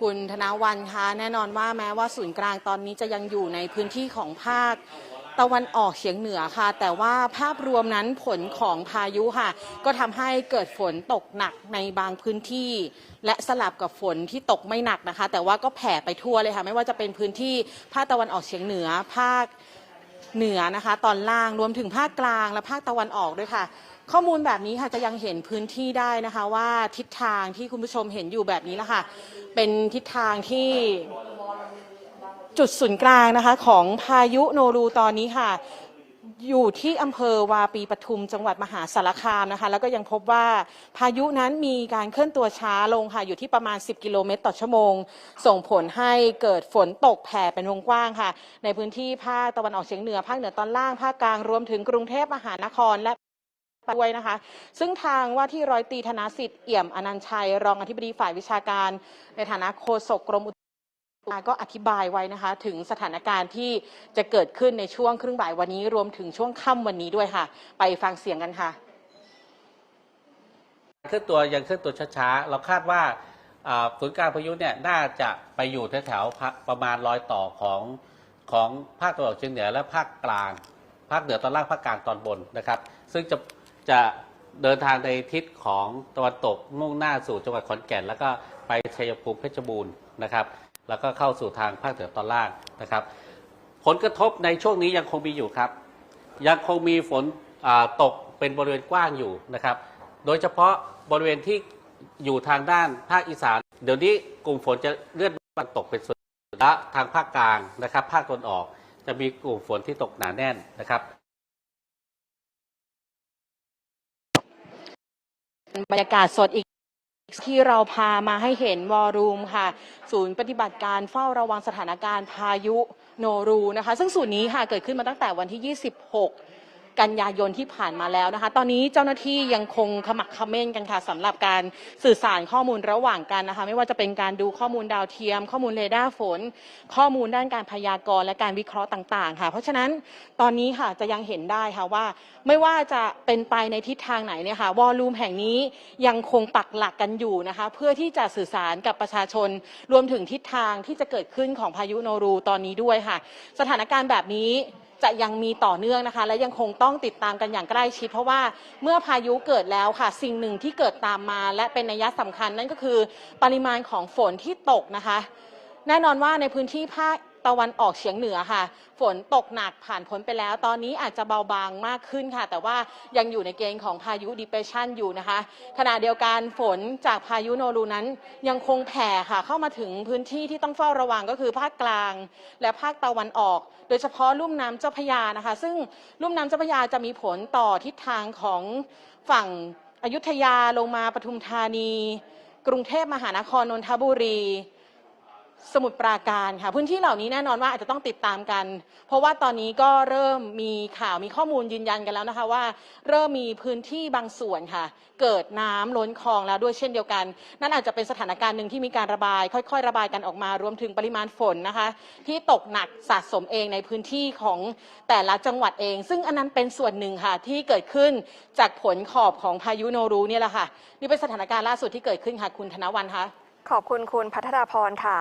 คุณธนวันคะแน่นอนว่าแม้ว่าศูนย์กลางตอนนี้จะยังอยู่ในพื้นที่ของภาคตะวันออกเฉียงเหนือค่ะ แต่ว่าภาพรวมนั้นผลของพายุค่ะ ก็ทำให้เกิดฝนตกหนักในบางพื้นที่ และสลับกับฝนที่ตกไม่หนักนะคะ แต่ว่าก็แผ่ไปทั่วเลยค่ะ ไม่ว่าจะเป็นพื้นที่ภาคตะวันออกเฉียงเหนือภาคเหนือนะคะ ตอนล่างรวมถึงภาคกลางและภาคตะวันออกด้วยค่ะ ข้อมูลแบบนี้ค่ะจะยังเห็นพื้นที่ได้นะคะ ว่าทิศทางที่คุณผู้ชมเห็นอยู่แบบนี้ละค่ะ เป็นทิศทางที่จุดศูนย์กลางนะคะ ของพายุโนรูตอนนี้ค่ะ อยู่ที่อำเภอวาปีปทุมจังหวัดมหาสารคามนะคะ แล้วก็ยังพบว่าพายุนั้นมีการเคลื่อนตัวช้าลงค่ะ อยู่ที่ประมาณ 10 กิโลเมตรต่อชั่วโมง ส่งผลให้เกิดฝนตกแผ่เป็นวงกว้างค่ะ ในพื้นที่ภาคตะวันออกเฉียงเหนือภาคเหนือตอนล่างภาคกลางรวมถึงกรุงเทพมหานครและ ด้วยนะคะ ซึ่งทางว่าที่ร้อยตีธนสิทธิ์เอี่ยมอนันชัย รองอธิบดีฝ่ายวิชาการ ในฐานะโฆษกกรมอุตุก็อธิบายไว้นะคะ ถึงสถานการณ์ที่จะเกิดขึ้นในช่วงครึ่งบ่ายวันนี้รวมถึงช่วงค่ำวันนี้ด้วยค่ะ ไปฟังเสียงกันค่ะเคลื่อนตัวยังเคลื่อนตัวช้าๆ เราคาดว่าอ่าศูนย์กลางพายุเนี่ยน่าจะไปอยู่แถวๆประมาณรอยต่อของของภาคตะวันออกเฉียงเหนือและภาคกลาง ภาคเหนือตอนล่างภาคกลางตอนบนนะครับ ซึ่งจะ จะเดินทางในทิศของตะวันตกมุ่งหน้าสู่จังหวัดขอนแก่น แล้วก็ไปชัยภูมิเพชรบูรณ์นะครับ แล้วก็เข้าสู่ทางภาคเหนือตอนล่างนะครับ ผลกระทบในช่วงนี้ยังคงมีอยู่ครับ ยังคงมีฝนตกเป็นบริเวณกว้างอยู่นะครับ โดยเฉพาะบริเวณที่อยู่ทางด้านภาคอีสาน เดี๋ยวนี้กลุ่มฝนจะเลื่อนมาตกเป็นส่วนและทางภาคกลางนะครับ ภาคตะวันออกจะมีกลุ่มฝนที่ตกหนาแน่นนะครับ บรรยากาศสดอีกที่เราพามาให้เห็นวอลลุ่มค่ะ ศูนย์ปฏิบัติการเฝ้าระวังสถานการณ์พายุโนรูนะคะ ซึ่งศูนย์นี้ค่ะเกิดขึ้นมาตั้งแต่วันที่ 26 กันยายนที่ผ่านมาแล้วนะคะ ตอนนี้เจ้าหน้าที่ยังคงขมักเขม้นกันค่ะสำหรับการสื่อสารข้อมูลระหว่างกันนะคะ ไม่ว่าจะเป็นการดูข้อมูลดาวเทียม ข้อมูลเรดาร์ฝน ข้อมูลด้านการพยากรณ์และการวิเคราะห์ต่าง ๆ ค่ะ เพราะฉะนั้นตอนนี้ค่ะจะยังเห็นได้ค่ะว่า ไม่ว่าจะเป็นไปในทิศทางไหนเนี่ยค่ะวอลลุ่มแห่งนี้ยังคงปักหลักกันอยู่นะคะ เพื่อที่จะสื่อสารกับประชาชน รวมถึงทิศทางที่จะเกิดขึ้นของพายุโนรูตอนนี้ด้วยค่ะ สถานการณ์แบบนี้ จะยังมีต่อเนื่องนะคะ และยังคงต้องติดตามกันอย่างใกล้ชิด เพราะว่าเมื่อพายุเกิดแล้วค่ะ สิ่งหนึ่งที่เกิดตามมา และเป็นนัยสำคัญนั่นก็คือ ปริมาณของฝนที่ตกนะคะ แน่นอนว่าในพื้นที่ภาค ตะวันออกเฉียงเหนือค่ะ ฝนตกหนักผ่านพ้นไปแล้ว ตอนนี้อาจจะเบาบางมากขึ้นค่ะ แต่ว่ายังอยู่ในเกณฑ์ของพายุ depression อยู่นะคะ ขณะเดียวกันฝนจากพายุโนรูนั้นยังคงแผ่ค่ะ เข้ามาถึงพื้นที่ที่ต้องเฝ้าระวังก็คือภาคกลาง และภาคตะวันออก โดยเฉพาะลุ่มน้ำเจ้าพระยานะคะ ซึ่งลุ่มน้ำเจ้าพระยาจะมีผลต่อทิศทางของฝั่งอยุธยาลงมาปทุมธานี กรุงเทพมหานครนนทบุรี สมุทรปราการค่ะพื้นที่เหล่านี้แน่นอนว่าอาจจะต้องติดตามกัน เพราะว่าตอนนี้ก็เริ่มมีข่าวมีข้อมูลยืนยันกันแล้วนะคะว่า เริ่มมีพื้นที่บางส่วนค่ะ เกิดน้ำล้นคลองแล้วด้วยเช่นเดียวกัน นั่นอาจจะเป็นสถานการณ์หนึ่งที่มีการระบาย ค่อย ๆ ระบายกันออกมารวมถึงปริมาณฝนนะคะ ที่ตกหนักสะสมเองในพื้นที่ของแต่ละจังหวัดเอง ซึ่งอันนั้นเป็นส่วนหนึ่งค่ะที่เกิดขึ้นจากผลขอบของพายุโนรูเนี่ยแหละค่ะนี่เป็นสถานการณ์ล่าสุดที่เกิดขึ้นค่ะคุณธนวันคะขอบคุณคุณพัทราพรค่ะ